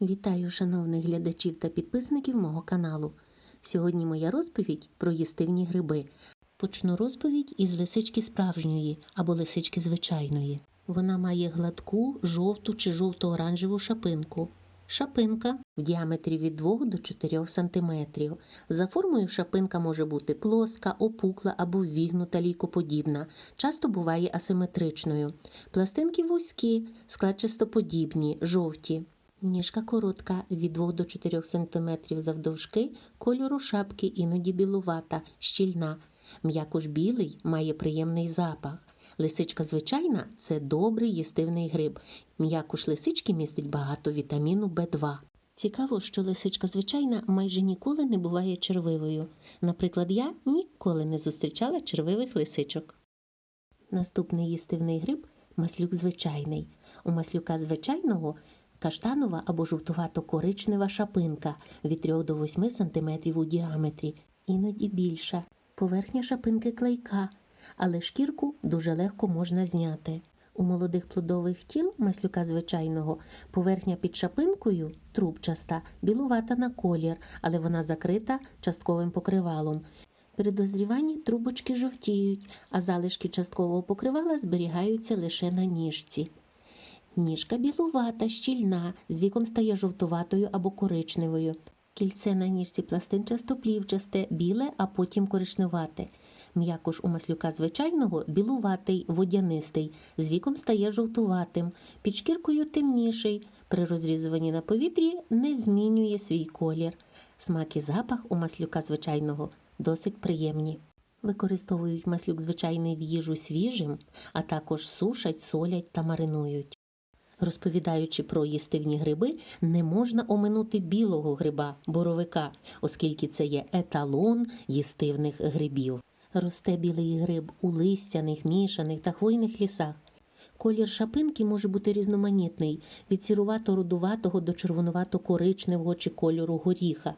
Вітаю шановних глядачів та підписників мого каналу. Сьогодні моя розповідь про їстивні гриби. Почну розповідь із лисички справжньої або лисички звичайної. Вона має гладку, жовту чи жовто-оранжеву шапинку. Шапинка в діаметрі від 2 до 4 см. За формою шапинка може бути плоска, опукла або ввігнута лійкоподібна, часто буває асиметричною. Пластинки вузькі, складчастоподібні, жовті. Ніжка коротка від 2 до 4 см завдовжки, кольору шапки іноді білувата, щільна. М'якуш білий має приємний запах. Лисичка звичайна це добрий їстивний гриб. М'якуш лисички містить багато вітаміну В2. Цікаво, що лисичка звичайна майже ніколи не буває червивою. Наприклад, я ніколи не зустрічала червивих лисичок. Наступний їстивний гриб маслюк звичайний. У маслюка звичайного каштанова або жовтувато-коричнева шапинка від 3 до 8 см у діаметрі, іноді більша. Поверхня шапинки клейка, але шкірку дуже легко можна зняти. У молодих плодових тіл маслюка звичайного поверхня під шапинкою трубчаста, білувата на колір, але вона закрита частковим покривалом. При дозріванні трубочки жовтіють, а залишки часткового покривала зберігаються лише на ніжці. Ніжка білувата, щільна, з віком стає жовтуватою або коричневою. Кільце на ніжці пластинчасто-плівчасте, біле, а потім коричневате. М'якуш у маслюка звичайного білуватий, водянистий, з віком стає жовтуватим, під шкіркою темніший. При розрізуванні на повітрі не змінює свій колір. Смак і запах у маслюка звичайного досить приємні. Використовують маслюк звичайний в їжу свіжим, а також сушать, солять та маринують. Розповідаючи про їстивні гриби, не можна оминути білого гриба, боровика, оскільки це є еталон їстивних грибів. Росте білий гриб у листяних, мішаних та хвойних лісах. Колір шапинки може бути різноманітний від сірувато-рудуватого до червонувато-коричневого чи кольору горіха.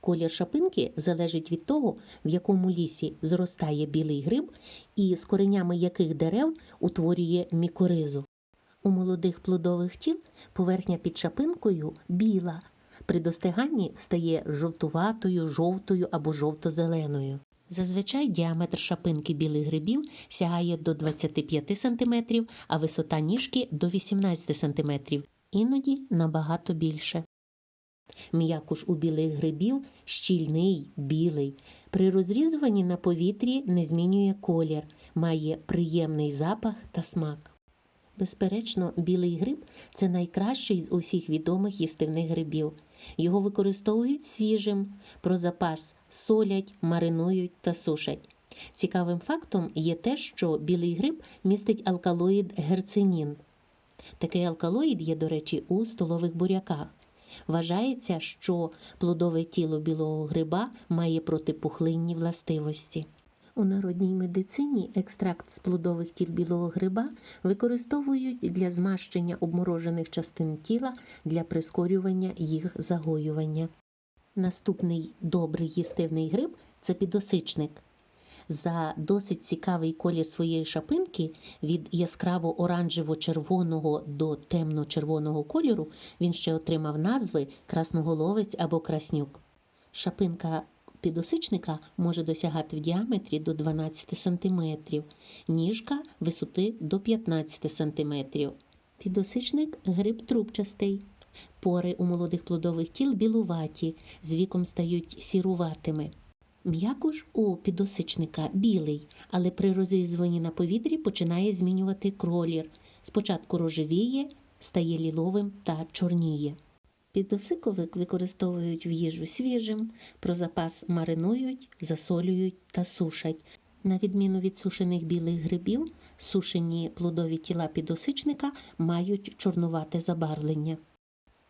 Колір шапинки залежить від того, в якому лісі зростає білий гриб і з коренями яких дерев утворює мікоризу. У молодих плодових тіл поверхня під шапинкою біла, при достиганні стає жовтуватою, жовтою або жовто-зеленою. Зазвичай діаметр шапинки білих грибів сягає до 25 см, а висота ніжки до 18 см, іноді набагато більше. М'якуш у білих грибів щільний, білий. При розрізуванні на повітрі не змінює колір, має приємний запах та смак. Безперечно, білий гриб це найкращий з усіх відомих їстивних грибів. Його використовують свіжим, про запас солять, маринують та сушать. Цікавим фактом є те, що білий гриб містить алкалоїд герцинін. Такий алкалоїд є, до речі, у столових буряках. Вважається, що плодове тіло білого гриба має протипухлинні властивості. У народній медицині екстракт з плодових тіл білого гриба використовують для змащення обморожених частин тіла для прискорювання їх загоювання. Наступний добрий їстивний гриб це підосичник. За досить цікавий колір своєї шапинки від яскраво оранжево-червоного до темно-червоного кольору він ще отримав назви красноголовець або краснюк. Шапинка підосичника може досягати в діаметрі до 12 см, ніжка висоти до 15 см. Підосичник гриб трубчастий. Пори у молодих плодових тіл білуваті, з віком стають сіруватими. М'якуш у підосичника білий, але при розрізуванні на повітрі починає змінювати кролір. Спочатку рожевіє, стає ліловим та чорніє. Підосиковик використовують в їжу свіжим, про запас маринують, засолюють та сушать. На відміну від сушених білих грибів, сушені плодові тіла підосичника мають чорнувате забарвлення.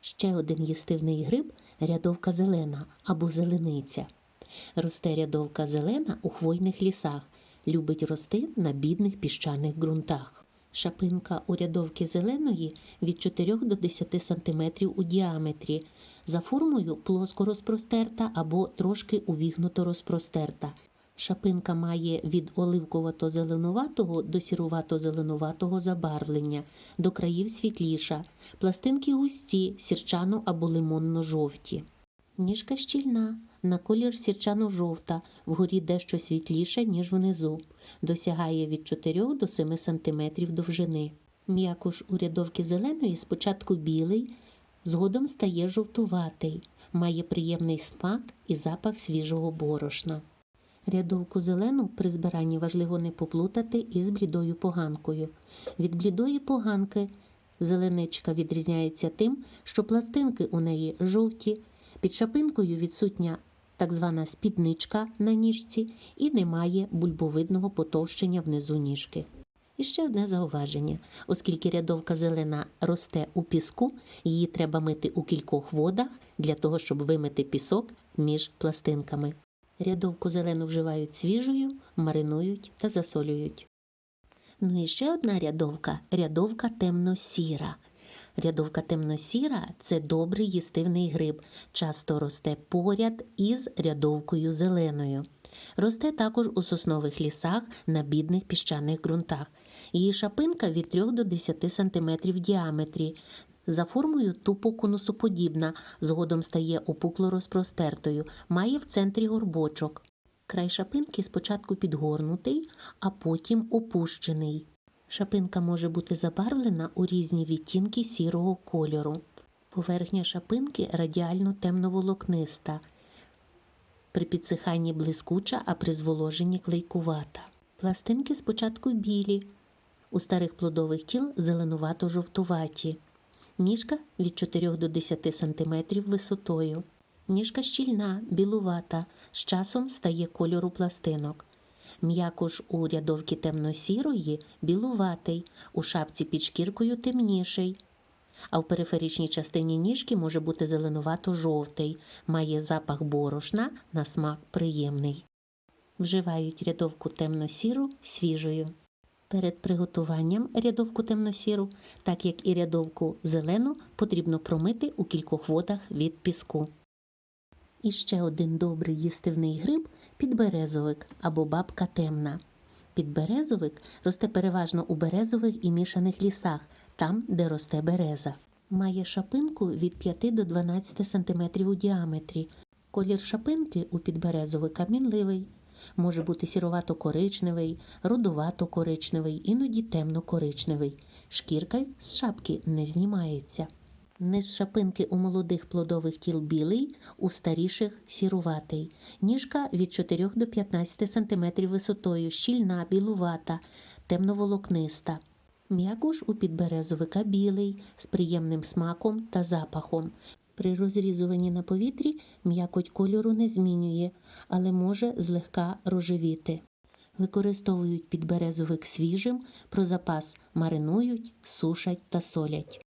Ще один їстивний гриб рядовка зелена або зелениця. Росте рядовка зелена у хвойних лісах, любить рости на бідних піщаних ґрунтах. Шапинка у рядовки зеленої від 4 до 10 см у діаметрі, за формою плоско розпростерта або трошки увігнуто розпростерта. Шапинка має від оливковато-зеленуватого до сірувато-зеленуватого забарвлення, до країв світліша, пластинки густі, сірчано або лимонно-жовті. Ніжка щільна, на колір сірчано-жовта, вгорі дещо світліша, ніж внизу, досягає від 4 до 7 см довжини. М'якуш у рядовки зеленої спочатку білий, згодом стає жовтуватий, має приємний смак і запах свіжого борошна. Рядовку зелену при збиранні важливо не поплутати із блідою поганкою. Від блідої поганки зеленичка відрізняється тим, що пластинки у неї жовті, під шапинкою відсутня так звана спідничка на ніжці і немає бульбовидного потовщення внизу ніжки. І ще одне зауваження: оскільки рядовка зелена росте у піску, її треба мити у кількох водах для того, щоб вимити пісок між пластинками. Рядовку зелену вживають свіжою, маринують та засолюють. Ну і ще одна рядовка рядовка темно-сіра. Рядовка темно-сіра це добрий їстивний гриб, часто росте поряд із рядовкою зеленою. Росте також у соснових лісах на бідних піщаних ґрунтах. Її шапинка від 3 до 10 см в діаметрі. За формою тупо конусоподібна, згодом стає опукло розпростертою, має в центрі горбочок. Край шапинки спочатку підгорнутий, а потім опущений. Шапинка може бути забарвлена у різні відтінки сірого кольору. Поверхня шапинки радіально темноволокниста, при підсиханні блискуча, а при зволоженні клейкувата. Пластинки спочатку білі, у старих плодових тіл зеленувато-жовтуваті. Ніжка від 4 до 10 см висотою. Ніжка щільна, білувата, з часом стає кольору пластинок. М'якуш у рядовки темно-сірої білуватий, у шапці під шкіркою темніший. А в периферичній частині ніжки може бути зеленувато-жовтий, має запах борошна, на смак приємний. Вживають рядовку темно-сіру свіжою. Перед приготуванням рядовку темно-сіру, так як і рядовку зелену, потрібно промити у кількох водах від піску. І ще один добрий їстивний гриб підберезовик або бабка темна. Підберезовик росте переважно у березових і мішаних лісах, там, де росте береза. Має шапинку від 5 до 12 см у діаметрі. Колір шапинки у підберезовика мінливий. Може бути сіровато-коричневий, рудувато-коричневий, іноді темно-коричневий. Шкірка з шапки не знімається. Низ шапинки у молодих плодових тіл білий, у старіших сіруватий. Ніжка від 4 до 15 см висотою, щільна, білувата, темноволокниста. М'якуш у підберезовика білий, з приємним смаком та запахом. При розрізуванні на повітрі м'якоть кольору не змінює, але може злегка рожевіти. Використовують підберезовик свіжим, про запас маринують, сушать та солять.